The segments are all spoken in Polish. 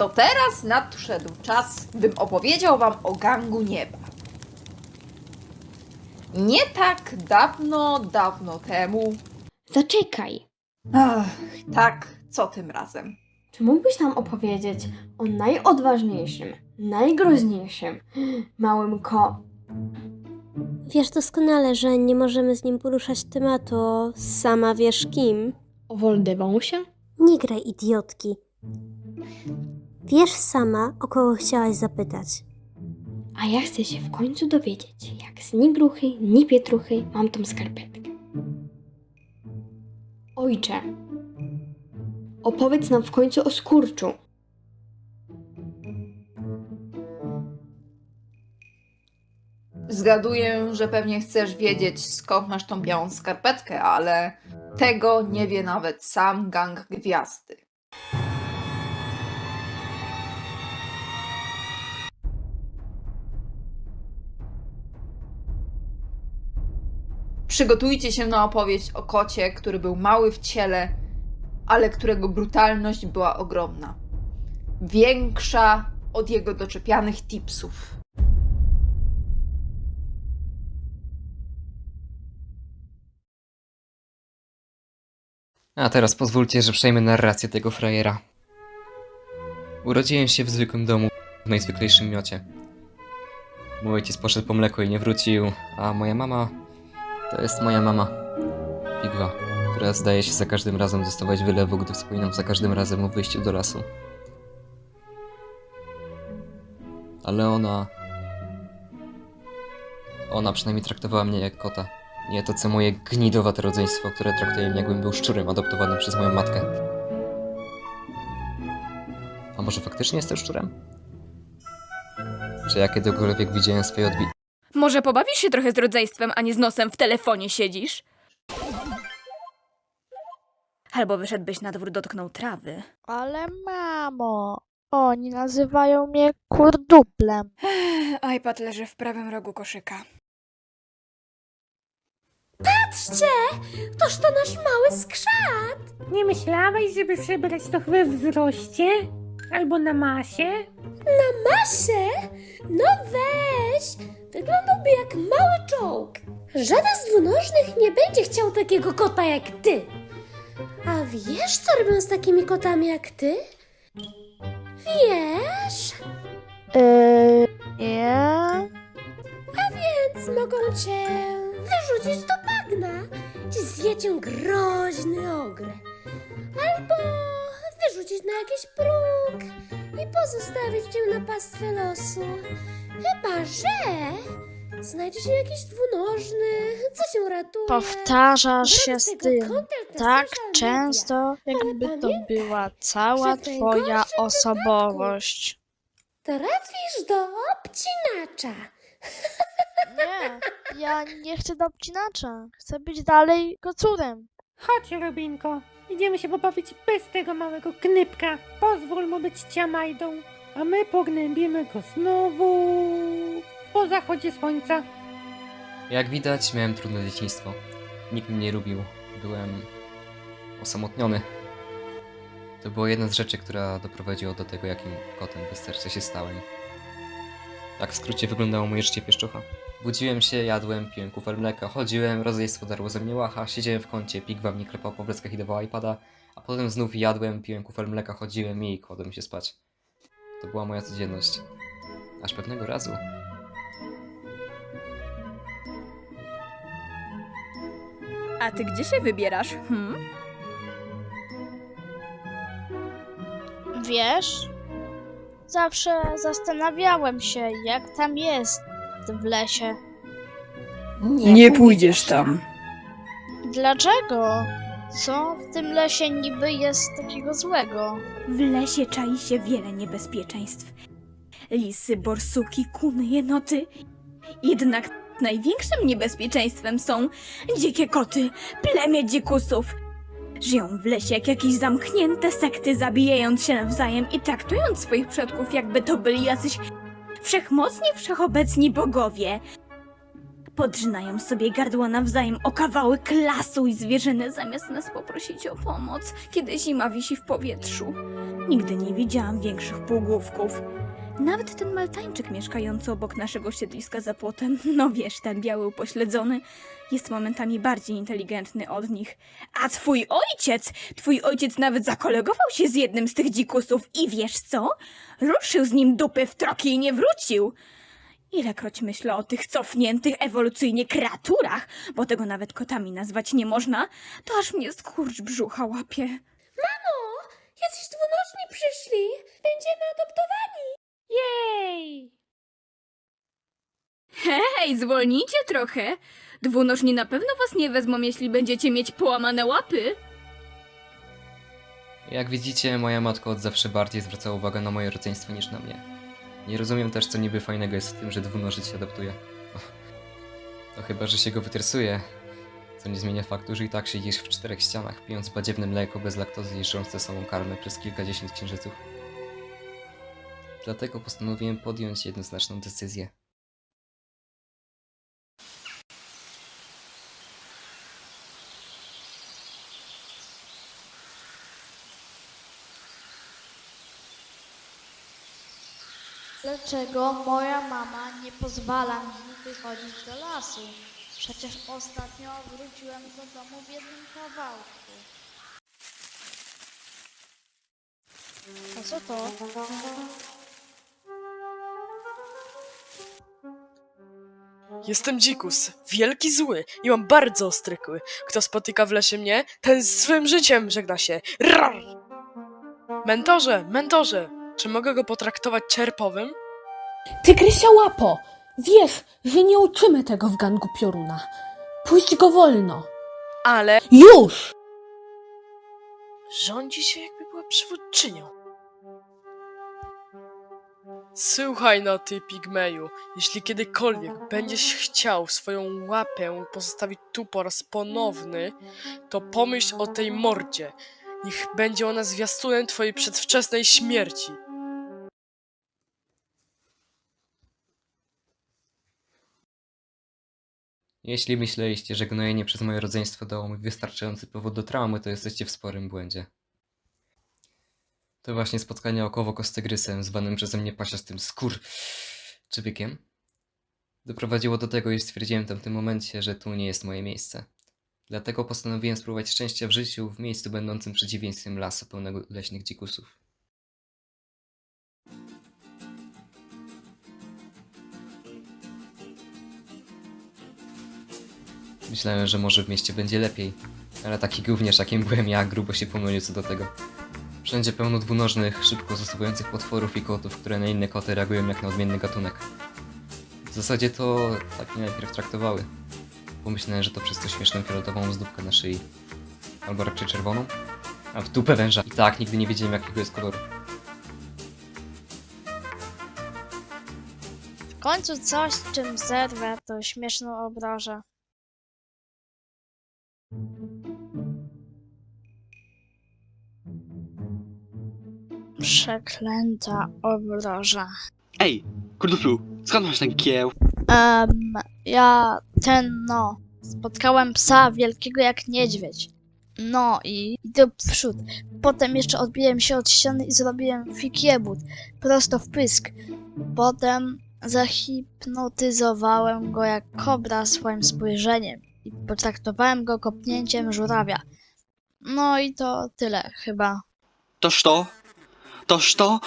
To teraz nadszedł czas, bym opowiedział wam o gangu nieba. Nie tak dawno, dawno temu. Zaczekaj. Ach, tak, co tym razem? Czy mógłbyś nam opowiedzieć o najodważniejszym, najgroźniejszym, małym ko... Wiesz doskonale, że nie możemy z nim poruszać tematu o sama wiesz kim. o Voldemorcie? Nie graj idiotki. Wiesz sama, o kogo chciałaś zapytać. A ja chcę się w końcu dowiedzieć, jak z ni gruchy, ni pietruchy mam tą skarpetkę. Ojcze, opowiedz nam w końcu o skurczu. Zgaduję, że pewnie chcesz wiedzieć, skąd masz tą białą skarpetkę, ale tego nie wie nawet sam gang gwiazdy. Przygotujcie się na opowieść o kocie, który był mały w ciele, ale którego brutalność była ogromna. Większa od jego doczepianych tipsów. A teraz pozwólcie, że przejmę narrację tego frajera. Urodziłem się w zwykłym domu, w najzwyklejszym miocie. Mój ojciec poszedł po mleko i nie wrócił, a moja mama... To jest moja mama. Pigwa, która zdaje się za każdym razem dostawać wylewu, gdy wspominam za każdym razem o wyjściu do lasu. Ale ona... Ona przynajmniej traktowała mnie jak kota. Nie to co moje gnidowate rodzeństwo, które traktuje mnie jakbym był szczurem adoptowanym przez moją matkę. A może faktycznie jestem szczurem? Czy ja kiedykolwiek widziałem swoje odbi... Może pobawisz się trochę z rodzeństwem, a nie z nosem w telefonie siedzisz? Albo wyszedłbyś na dwór, dotknął trawy. Ale mamo, oni nazywają mnie kurduplem. iPad leży w prawym rogu koszyka. Patrzcie! Toż to nasz mały skrzat! Nie myślałaś, żeby przebrać to we wzroście? Albo na masie? Masie? No weź! Wyglądałby jak mały czołg. Żaden z dwunożnych nie będzie chciał takiego kota jak ty. A wiesz, co robią z takimi kotami jak ty? Wiesz? Yy, nie? Więc mogą cię wyrzucić do bagna, gdzie zje cię groźny ogr. Albo wyrzucić na jakiś próg i pozostawić cię na pastwę losu. Chyba, że znajdzie się jakiś dwunożny, co cię ratuje. Powtarzasz się z tym tak często, jakby to była cała twoja osobowość. Trafisz do obcinacza. Nie, ja nie chcę do obcinacza. Chcę być dalej kocurem. Chodź, Robinko. Idziemy się pobawić bez tego małego knypka. Pozwól mu być ciamajdą. A my pognębimy go znowu po zachodzie słońca. Jak widać, miałem trudne dzieciństwo. Nikt mnie nie lubił. Byłem osamotniony. To była jedna z rzeczy, która doprowadziła do tego, jakim kotem bez serca się stałem. Tak w skrócie wyglądało moje życie pieszczucha. Budziłem się, jadłem, piłem kufel mleka, chodziłem, rodzeństwo darło ze mnie łacha, siedziałem w kącie, pigwa mnie klepał po pleckach i dawał iPada, a potem znów jadłem, piłem kufel mleka, chodziłem i kładłem się spać. To była moja codzienność. Aż pewnego razu A ty gdzie się wybierasz? Hmm? Wiesz, zawsze zastanawiałem się, jak tam jest w lesie. Nie, pójdziesz tam. Dlaczego? Co w tym lesie niby jest takiego złego? W lesie czai się wiele niebezpieczeństw. Lisy, borsuki, kuny, jenoty. Jednak największym niebezpieczeństwem są dzikie koty, plemię dzikusów. Żyją w lesie jak jakieś zamknięte sekty, zabijając się nawzajem i traktując swoich przodków, jakby to byli jacyś wszechmocni, wszechobecni bogowie. Podrzynają sobie gardło nawzajem o kawałek lasu i zwierzynę, zamiast nas poprosić o pomoc, kiedy zima wisi w powietrzu. Nigdy nie widziałam większych półgłówków. Nawet ten maltańczyk mieszkający obok naszego siedliska za płotem, no wiesz, ten biały upośledzony, jest momentami bardziej inteligentny od nich. A twój ojciec, twój ojciec nawet zakolegował się z jednym z tych dzikusów i wiesz co? Ruszył z nim dupy w troki i nie wrócił. Ilekroć myślę o tych cofniętych ewolucyjnie kreaturach, bo tego nawet kotami nazwać nie można, to aż mnie skurcz brzucha łapie. Mamo, jacyś dwunoczni przyszli. Będziemy adoptowani. Jej! Hej, zwolnijcie trochę. Dwunoczni na pewno was nie wezmą, jeśli będziecie mieć połamane łapy. Jak widzicie, moja matka od zawsze bardziej zwracała uwagę na moje rodzeństwo niż na mnie. Nie rozumiem też, co niby fajnego jest w tym, że dwunożyc się adoptuje. No chyba, że się go wytresuje, co nie zmienia faktu, że i tak siedzisz w czterech ścianach, pijąc badziewne mleko bez laktozy i żrąc samą karmę przez kilkadziesiąt księżyców. Dlatego postanowiłem podjąć jednoznaczną decyzję. Dlaczego moja mama nie pozwala mi wychodzić do lasu? Przecież ostatnio wróciłem do domu w jednym kawałku. A co to? Jestem dzikus, wielki zły i mam bardzo ostry kły. Kto spotyka w lesie mnie, ten z swym życiem żegna się. Rar! Mentorze, mentorze, czy mogę go potraktować czerpowym? Tygrysia łapo! Wiesz, że nie uczymy tego w gangu pioruna. Puść go wolno. Ale Już! rządzi się jakby była przywódczynią. Słuchaj no ty, pigmeju, jeśli kiedykolwiek będziesz chciał swoją łapę pozostawić tu po raz ponowny, to pomyśl o tej mordzie. Niech będzie ona zwiastunem twojej przedwczesnej śmierci. Jeśli myśleliście, że gnojenie przez moje rodzeństwo dało mi wystarczający powód do traumy, to jesteście w sporym błędzie. To właśnie spotkanie około z tygrysem, zwanym przeze mnie pasiastym skór... czy bykiem, doprowadziło do tego, iż stwierdziłem w tamtym momencie, że tu nie jest moje miejsce. Dlatego postanowiłem spróbować szczęścia w życiu w miejscu będącym przeciwieństwem lasu pełnego leśnych dzikusów. Myślałem, że może w mieście będzie lepiej, ale taki gówniarz jakim byłem ja grubo się pomylił co do tego. Wszędzie pełno dwunożnych, szybko zasuwających potworów i kotów, które na inne koty reagują jak na odmienny gatunek. W zasadzie to tak mnie najpierw traktowały. Pomyślałem, że to przez to śmieszną fioletową zdóbkę na szyi. Albo raczej czerwoną. A w dupę węża. I tak nigdy nie wiedziałem jakiego jest koloru. W końcu coś, czym zerwę, to śmieszną obrożę. Przeklęta obroża. Ej, kurduplu, skąd masz ten kieł? Um, ja ten, no, spotkałem psa wielkiego jak niedźwiedź. No i idę w przód. Potem jeszcze odbiłem się od ściany i zrobiłem fikiebut, prosto w pysk. Potem zahipnotyzowałem go jak kobra swoim spojrzeniem i potraktowałem go kopnięciem żurawia. No i to tyle chyba. Toż to? Toż to?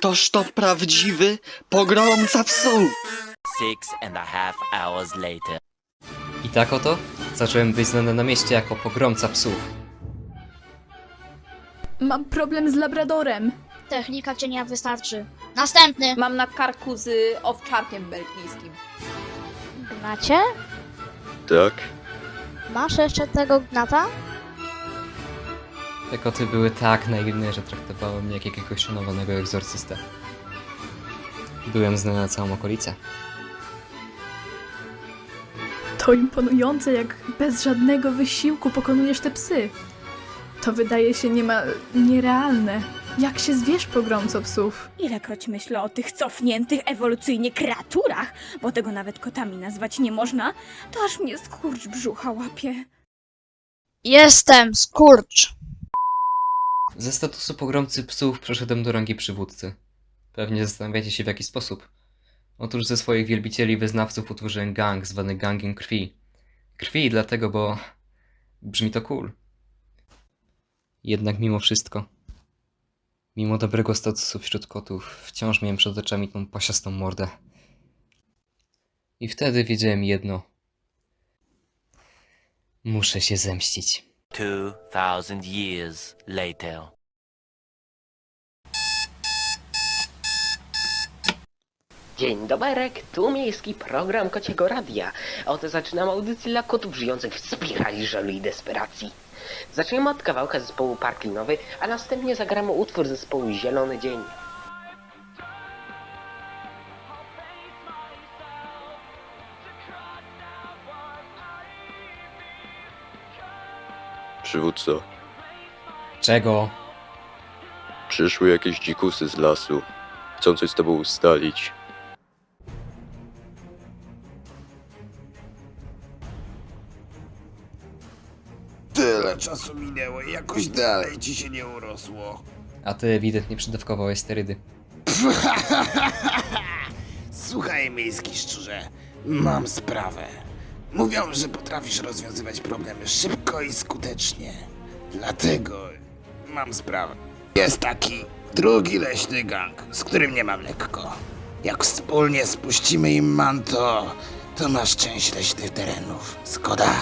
Toż to prawdziwy pogromca psów! Six and a half hours later. I tak oto zacząłem być znany na mieście jako pogromca psów. Mam problem z labradorem. Technika cienia wystarczy. Następny! Mam na karku z owczarkiem belgijskim. Gnacie? Tak. Masz jeszcze tego gnata? Te koty były tak naiwne, że traktowały mnie jak jakiegoś szanowanego egzorcystę. Byłem znany na całą okolicę. To imponujące, jak bez żadnego wysiłku pokonujesz te psy. To wydaje się niemal nierealne. Jak się zwiesz, pogromco psów? Ilekroć myślę o tych cofniętych ewolucyjnie kreaturach, bo tego nawet kotami nazwać nie można, to aż mnie skurcz brzucha łapie. Jestem skurcz. Ze statusu pogromcy psów przeszedłem do rangi przywódcy. Pewnie zastanawiacie się w jaki sposób. Otóż ze swoich wielbicieli wyznawców utworzyłem gang zwany Gangiem Krwi. Krwi dlatego, bo brzmi to cool. Jednak mimo wszystko, mimo dobrego statusu wśród kotów, wciąż miałem przed oczami tą pasiastą mordę. I wtedy wiedziałem jedno. Muszę się zemścić. 2000 years later. Dzień doberek, tu miejski program Kociego Radia. Oto zaczynam audycję dla kotów żyjących w spirali żalu i desperacji. Zaczniemy od kawałka zespołu Parklinowy, a następnie zagramy utwór zespołu Zielony Dzień. Przywódco, Czego? przyszły jakieś dzikusy z lasu. Chcą coś z tobą ustalić. Czasu minęło i jakoś dalej ci się nie urosło. A ty ewidentnie przedawkowałeś sterydy. Słuchaj, miejski szczurze, mam sprawę. Mówią, że potrafisz rozwiązywać problemy szybko i skutecznie. Dlatego mam sprawę. Jest taki drugi leśny gang, z którym nie mam lekko. Jak wspólnie spuścimy im manto, to masz część leśnych terenów. Zgoda?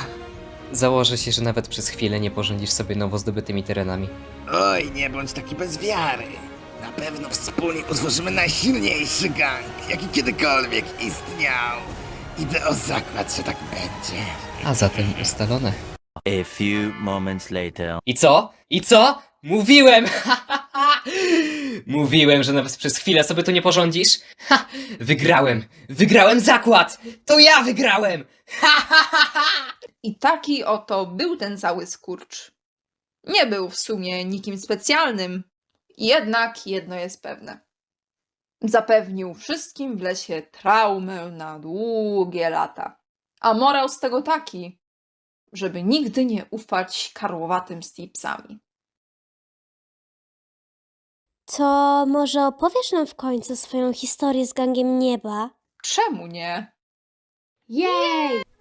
Założę się, że nawet przez chwilę nie porządzisz sobie nowo zdobytymi terenami. Oj, nie bądź taki bez wiary. Na pewno wspólnie utworzymy najsilniejszy gang, jaki kiedykolwiek istniał. Idę o zakład, że tak będzie. A zatem ustalone. A few moments later. I co? I co? Mówiłem! Mówiłem, że nawet przez chwilę sobie tu nie porządzisz? Ha! Wygrałem! Wygrałem zakład! To ja wygrałem! I taki oto był ten cały skurcz. Nie był w sumie nikim specjalnym, jednak jedno jest pewne. Zapewnił wszystkim w lesie traumę na długie lata. A morał z tego taki, żeby nigdy nie ufać karłowatym stipsami. To może opowiesz nam w końcu swoją historię z gangiem nieba? Czemu nie? Jej!